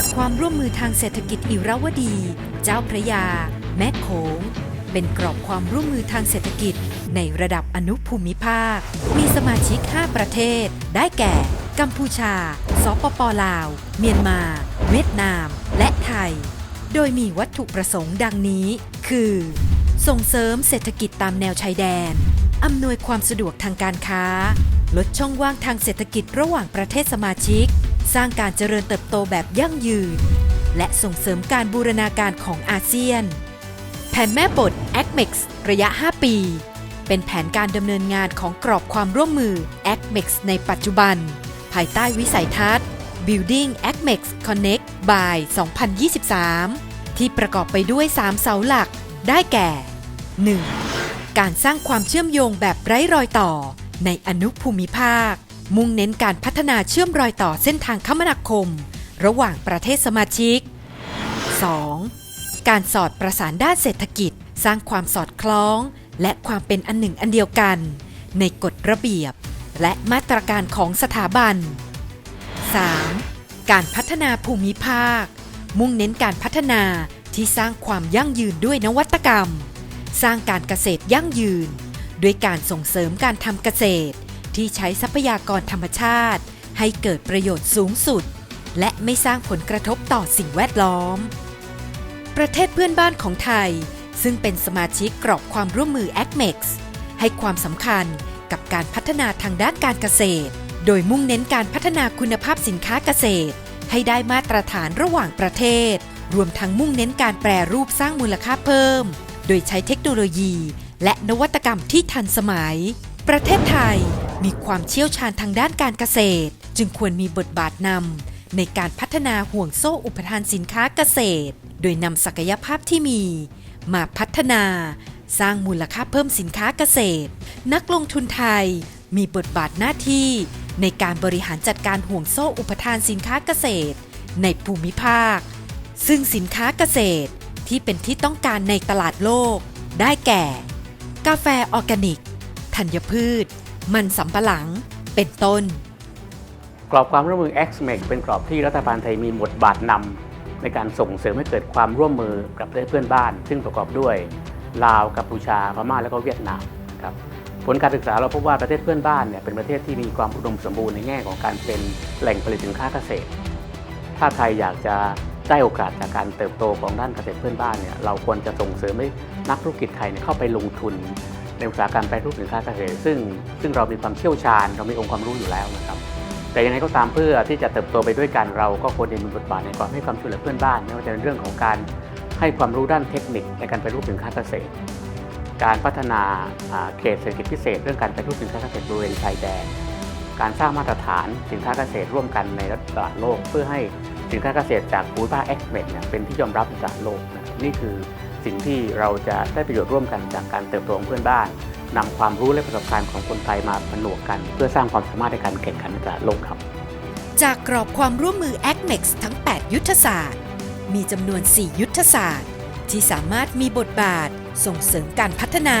าสความร่วมมือทางเศรษฐกิจอิราวดี เจ้าพระยา แม่โขง เป็นกรอบความร่วมมือทางเศรษฐกิจ ในระดับอนุภูมิภาค มีสมาชิก 5 ประเทศ ได้แก่ กัมพูชา สปปลาว เมียนมา เวียดนาม และไทย โดยมีวัตถุประสงค์ดังนี้ คือ ส่งเสริมเศรษฐกิจตามแนวชายแดน อำนวยความสะดวกทางการค้า ลดช่องว่างทางเศรษฐกิจระหว่างประเทศสมาชิก สร้างการเจริญเติบโตแบบยั่งยืน และส่งเสริมการบูรณาการของอาเซียน แผนแม่บท ACMEX ระยะ 5 ปี เป็นแผนการดำเนินงานของกรอบความร่วมมือ ACMEX ในปัจจุบัน ภายใต้วิสัยทัศน์ Building ACMEX Connect by 2023 ที่ประกอบไปด้วย 3 เสาหลัก ได้แก่ 1. การสร้างความเชื่อมโยงแบบไร้รอยต่อในอนุภูมิภาค มุ่งเน้นการพัฒนาเชื่อมรอยต่อเส้นทางคมนาคม ระหว่างประเทศสมาชิก 2. การสอดประสานด้านเศรษฐกิจ สร้างความสอดคล้อง และความเป็นอันหนึ่งอันเดียวกัน ในกฎระเบียบ และมาตรการของสถาบัน 3. การพัฒนาภูมิภาค มุ่งเน้นการพัฒนาที่สร้างความยั่งยืนด้วยนวัตกรรม สร้างการเกษตรยั่งยืน ด้วยการส่งเสริมการทำเกษตร ที่ใช้ทรัพยากรธรรมชาติ ให้เกิดประโยชน์สูงสุด และไม่สร้างผลกระทบต่อสิ่งแวดล้อม ประเทศเพื่อนบ้านของไทย ซึ่งเป็นสมาชิกกรอบความร่วมมือ ACMEX ให้ความสำคัญกับการพัฒนาทางด้านการเกษตร โดยมุ่งเน้นการพัฒนาคุณภาพสินค้าเกษตร ให้ได้มาตรฐานระหว่างประเทศ รวมทั้งมุ่งเน้นการแปรรูปสร้างมูลค่าเพิ่ม โดยใช้เทคโนโลยี และนวัตกรรมที่ทันสมัย ประเทศไทยมีความเชี่ยวชาญทางด้านการเกษตร จึงควรมีบทบาทนำในการพัฒนาห่วงโซ่อุปทานสินค้าเกษตร โดยนำศักยภาพที่มี มาพัฒนา สร้างมูลค่าเพิ่มสินค้าเกษตร นักลงทุนไทยมีบทบาทหน้าที่ ในการบริหารจัดการห่วงโซ่อุปทานสินค้าเกษตร ในภูมิภาค ซึ่งสินค้าเกษตรที่เป็นที่ต้องการในตลาดโลก ได้แก่ กาแฟออร์แกนิก ธัญพืช มันสำปะหลัง เป็นต้น กรอบความร่วมมือ XMEX เป็นกรอบที่รัฐบาลไทยมีบทบาทนำในการส่งเสริมให้เกิดความร่วมมือกับประเทศเพื่อนบ้าน ซึ่งประกอบด้วยลาวกัมพูชาพม่าและก็เวียดนามครับผลการศึกษาเราพบว่าประเทศเพื่อนบ้านเนี่ยเป็นประเทศที่มีความอุดมสมบูรณ์ในแง่ของการเป็นแหล่งผลิตสินค้าเกษตร ถ้าไทยอยากจะได้โอกาสจากการเติบโตของด้านเกษตรเพื่อนบ้านเนี่ยเราควรจะส่งเสริมให้นักธุรกิจไทยเข้าไปลงทุน ในอุตสาหกรรมแปรรูปสินค้าเกษตรซึ่งซึ่งเรามีความเชี่ยวชาญ เรามีองค์ความรู้อยู่แล้วนะครับ แต่ยังไงก็ตามเพื่อที่จะเติบโตไปด้วยกันเราก็ควรจะมีบทบาทในการให้ความช่วยเหลือเพื่อนบ้านไม่ว่าจะเป็นเรื่องของการให้ความรู้ด้านเทคนิคในการแปรรูปสินค้าเกษตร การพัฒนาอ่าเขตเศรษฐกิจพิเศษ เรื่องการแปรรูปสินค้าเกษตรบริเวณชายแดนการสร้างมาตรฐานสินค้าเกษตรร่วมกันในตลาดโลก เพื่อให้สินค้าเกษตรจากภูมิภาคเอ็กซ์เมเนี่ยเป็นที่ยอมรับในตลาดโลกนะครับนี่คือ สิ่งที่เราจะได้ประโยชน์ร่วมกันจากการเติบโตของเพื่อนบ้านนำความรู้และประสบการณ์ของคนไทยมาผนวกกัน เพื่อสร้างความสามารถในการแข่งขันในตลาดโลกครับ จากกรอบความร่วมมือ ACMEX ทั้ง 8 ยุทธศาสตร์ มีจำนวน 4 ยุทธศาสตร์ ที่สามารถมีบทบาท ส่งเสริมการพัฒนา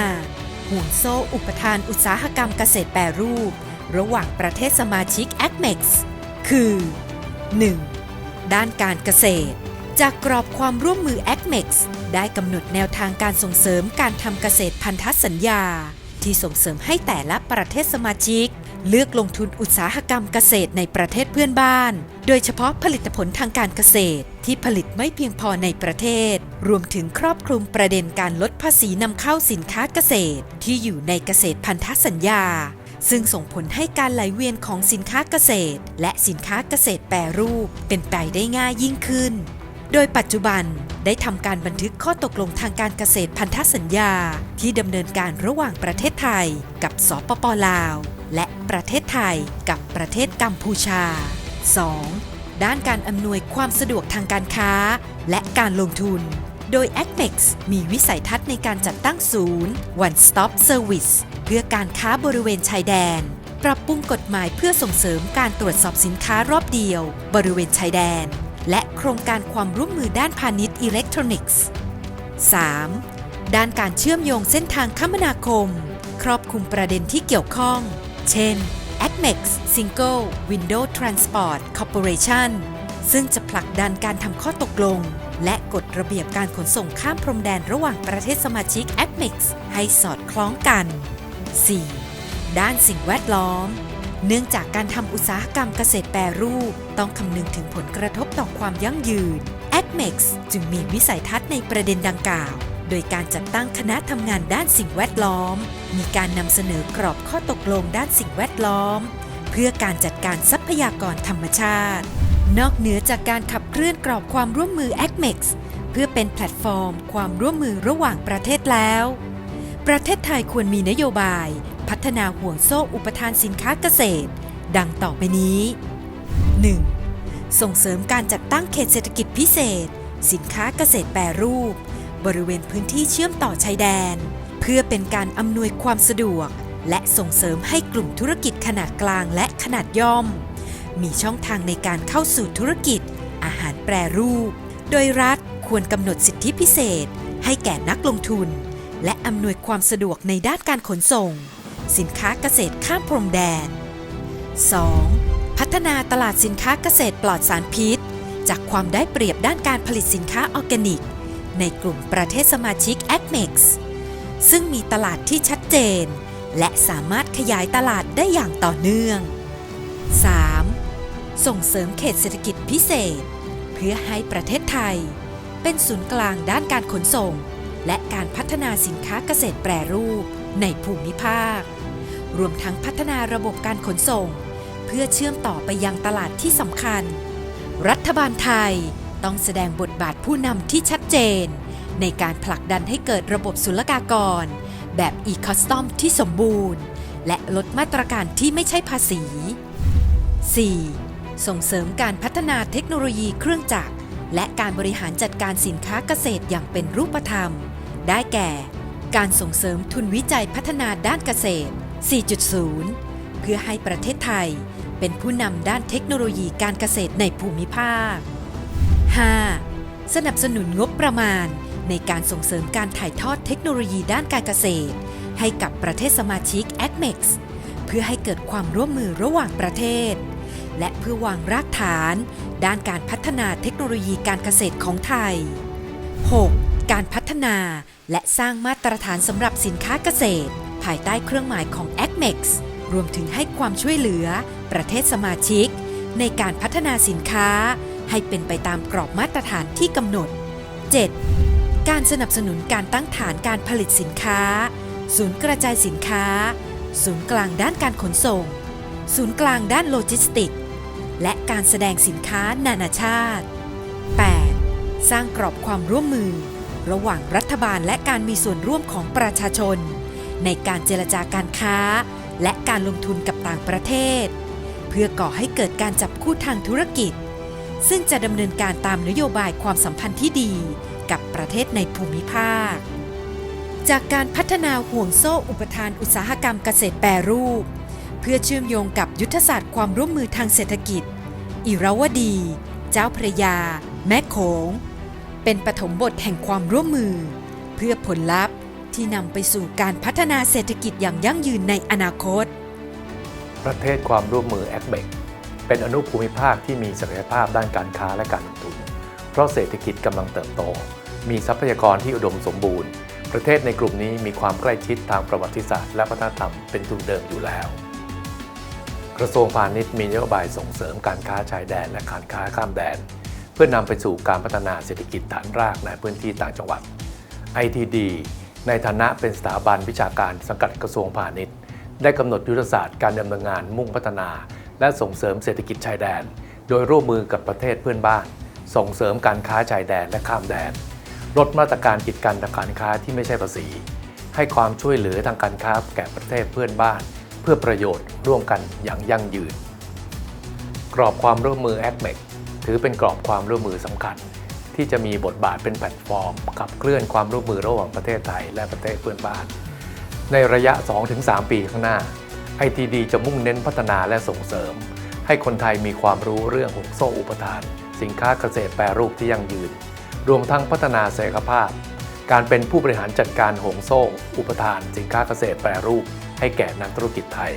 ห่วงโซ่อุปทานอุตสาหกรรมเกษตรแปรรูป ระหว่างประเทศสมาชิก ACMEX คือ 1. ด้านการเกษตร จากกรอบความร่วมมือ ACMEX ได้กำหนดแนวทางการส่งเสริมการทำเกษตรพันธสัญญา ที่ส่งเสริมให้แต่ละประเทศสมาชิก เลือกลงทุนอุตสาหกรรมเกษตรในประเทศเพื่อนบ้าน โดยเฉพาะผลิตผลทางการเกษตร ที่ผลิตไม่เพียงพอในประเทศ รวมถึงครอบคลุมประเด็นการลดภาษีนำเข้าสินค้าเกษตร ที่อยู่ในเกษตรพันธสัญญาซึ่งส่งผลให้การไหลเวียนของสินค้าเกษตร และสินค้าเกษตรแปรรูปเป็นไปได้ง่ายยิ่งขึ้น โดยปัจจุบันได้ทำการบันทึกข้อตกลงทางการเกษตรพันธสัญญา ที่ดำเนินการระหว่างประเทศไทยกับสปปลาว และประเทศไทยกับประเทศกัมพูชา 2. ด้านการอำนวยความสะดวกทางการค้า และการลงทุน โดย ACMEX มีวิสัยทัศน์ในการจัดตั้งศูนย์ One Stop Service เพื่อการค้าบริเวณชายแดน ปรับปรุงกฎหมายเพื่อส่งเสริมการตรวจสอบสินค้ารอบเดียว บริเวณชายแดน และโครงการความร่วมมือด้านพาณิชย์อิเล็กทรอนิกส์ 3. ด้านการเชื่อมโยงเส้นทางคมนาคม ครอบคลุมประเด็นที่เกี่ยวข้อง เช่น ACMEX Single Window Transport Corporation ซึ่งจะผลักดันการทำข้อตกลง และกฎระเบียบการขนส่งข้ามพรมแดนระหว่างประเทศสมาชิก a c m e x ให้สอดคล้องกัน 4. ด้านสิ่งแวดล้อม เนื่องจากการทำอุตสาหกรรมเกษตรแปรรูป ต้องคำนึงถึงผลกระทบต่อความยั่งยืน a c m e x จึงมีวิสัยทัศน์ในประเด็นดังกล่าว โดยการจัดตั้งคณะทำงานด้านสิ่งแวดล้อม มีการนำเสนอกรอบข้อตกลงด้านสิ่งแวดล้อม เพื่อการจัดการทรัพยากรธรรมชาติ นอกเหนือจากการขับเคลื่อนกรอบความร่วมมือ a c m e x เพื่อเป็นแพลตฟอร์ม ความร่วมมือระหว่างประเทศแล้ว ประเทศไทยควรมีนโยบาย พัฒนาห่วงโซ่อุปทานสินค้าเกษตร ดังต่อไปนี้ 1. ส่งเสริมการจัดตั้งเขตเศรษฐกิจพิเศษ สินค้าเกษตรแปรรูป บริเวณพื้นที่เชื่อมต่อชายแดน เพื่อเป็นการอำนวยความสะดวก และส่งเสริมให้กลุ่มธุรกิจขนาดกลางและขนาดย่อม มีช่องทางในการเข้าสู่ธุรกิจ อาหารแปรรูป โดยรัฐควรกำหนดสิทธิพิเศษ ให้แก่นักลงทุนและอำนวยความสะดวกในด้านการขนส่ง สินค้าเกษตรข้ามพรมแดน 2. พัฒนาตลาดสินค้าเกษตรปลอดสารพิษ จากความได้เปรียบด้านการผลิตสินค้าออร์แกนิก ในกลุ่มประเทศสมาชิก a c m e x ซึ่งมีตลาดที่ชัดเจน และสามารถขยายตลาดได้อย่างต่อเนื่อง 3. ส่งเสริมเขตเศรษฐกิจพิเศษ เพื่อให้ประเทศไทย เป็นศูนย์กลางด้านการขนส่ง และการพัฒนาสินค้าเกษตรแปรรูป ในภูมิภาค รวมทั้งพัฒนาระบบการขนส่ง เพื่อเชื่อมต่อไปยังตลาดที่สำคัญ รัฐบาลไทยต้องแสดงบทบาทผู้นำที่ชัดเจน ในการผลักดันให้เกิดระบบศุลกากร แบบ e-custom ที่สมบูรณ์ และลดมาตรการที่ไม่ใช่ภาษี 4. ส่งเสริมการพัฒนาเทคโนโลยีเครื่องจักร และการบริหารจัดการสินค้าเกษตรอย่างเป็นรูปธรรม ได้แก่ การส่งเสริมทุนวิจัยพัฒนาด้านเกษตร 4.0 เพื่อให้ประเทศไทยเป็นผู้นำด้านเทคโนโลยีการเกษตรในภูมิภาค 5. สนับสนุนงบประมาณในการส่งเสริมการถ่ายทอดเทคโนโลยีด้านการเกษตร ให้กับประเทศสมาชิก a c m e x เพื่อให้เกิดความร่วมมือระหว่างประเทศ และเพื่อวางรากฐาน ด้านการพัฒนาเทคโนโลยีการเกษตรของไทย 6. การพัฒนา และสร้างมาตรฐานสำหรับสินค้าเกษตร ภายใต้เครื่องหมายของ a c m e x รวมถึงให้ความช่วยเหลือ ประเทศสมาชิก ในการพัฒนาสินค้า ให้เป็นไปตามกรอบมาตรฐานที่กำหนด 7. การสนับสนุนการตั้งฐานการผลิตสินค้า ศูนย์กระจายสินค้า ศูนย์กลางด้านการขนส่ง ศูนย์กลางด้านโลจิสติก และการแสดงสินค้านานาชาติ 8. สร้างกรอบความร่วมมือ ระหว่างรัฐบาลและการมีส่วนร่วมของประชาชน ในการเจรจาการค้า และการลงทุนกับต่างประเทศ เพื่อก่อให้เกิดการจับคู่ทางธุรกิจ ซึ่งจะดำเนินการตามนโยบายความสัมพันธ์ที่ดีกับประเทศในภูมิภาค จากการพัฒนาห่วงโซ่อุปทานอุตสาหกรรมเกษตรแปรรูป เพื่อเชื่อมโยงกับยุทธศาสตร์ความร่วมมือทางเศรษฐกิจ อิราวดี เจ้าพระยา แม่โขง เป็นปฐมบทแห่งความร่วมมือ เพื่อผลลัพธ์ที่นำไปสู่การพัฒนาเศรษฐกิจอย่างยั่งยืนในอนาคต ประเทศความร่วมมือแอคเบกเป็นอนุภูมิภาคที่มีศักยภาพด้านการค้าและการลงทุน เพราะเศรษฐกิจกำลังเติบโต มีทรัพยากรที่อุดมสมบูรณ์ ประเทศในกลุ่มนี้มีความใกล้ชิดทางประวัติศาสตร์และวัฒนธรรมเป็นทุนเดิมอยู่แล้วกระทรวงพาณิชย์มีนโยบายส่งเสริมการค้าชายแดนและการค้าข้ามแดน พื่อนำไปสู่การพัฒนาเศรษฐกิจฐานรากในพื้นที่ต่างจังหวัด ITD ในฐานะเป็นสถาบันวิชาการสังกัดกระทรวงพาณิชย์ ได้กำหนดยุทธศาสตร์การดำเนินงานมุ่งพัฒนา และส่งเสริมเศรษฐกิจชายแดน โดยร่วมมือกับประเทศเพื่อนบ้าน ส่งเสริมการค้าชายแดนและข้ามแดน ลดมาตรการกีดกันทางการค้าที่ไม่ใช่ภาษี ให้ความช่วยเหลือทางการค้าแก่ประเทศเพื่อนบ้าน เพื่อประโยชน์ร่วมกันอย่างยั่งยืน กรอบความร่วมมือ a c m e c ถือเป็นกรอบความร่วมมือสำคัญ ที่จะมีบทบาทเป็นแพลตฟอร์มขับเคลื่อนความร่วมมือระหว่างประเทศไทยและประเทศเพื่อนบ้าน ในระยะ 2-3 ปีข้างหน้า ITD จะมุ่งเน้นพัฒนาและส่งเสริม ให้คนไทยมีความรู้เรื่องห่วงโซ่อุปทาน สินค้าเกษตรแปรรูปที่ยั่งยืน รวมทั้งพัฒนาศักยภาพ การเป็นผู้บริหารจัดการห่วงโซ่ อุปทาน สินค้าเกษตรแปรรูป ให้แก่นักธุรกิจไทย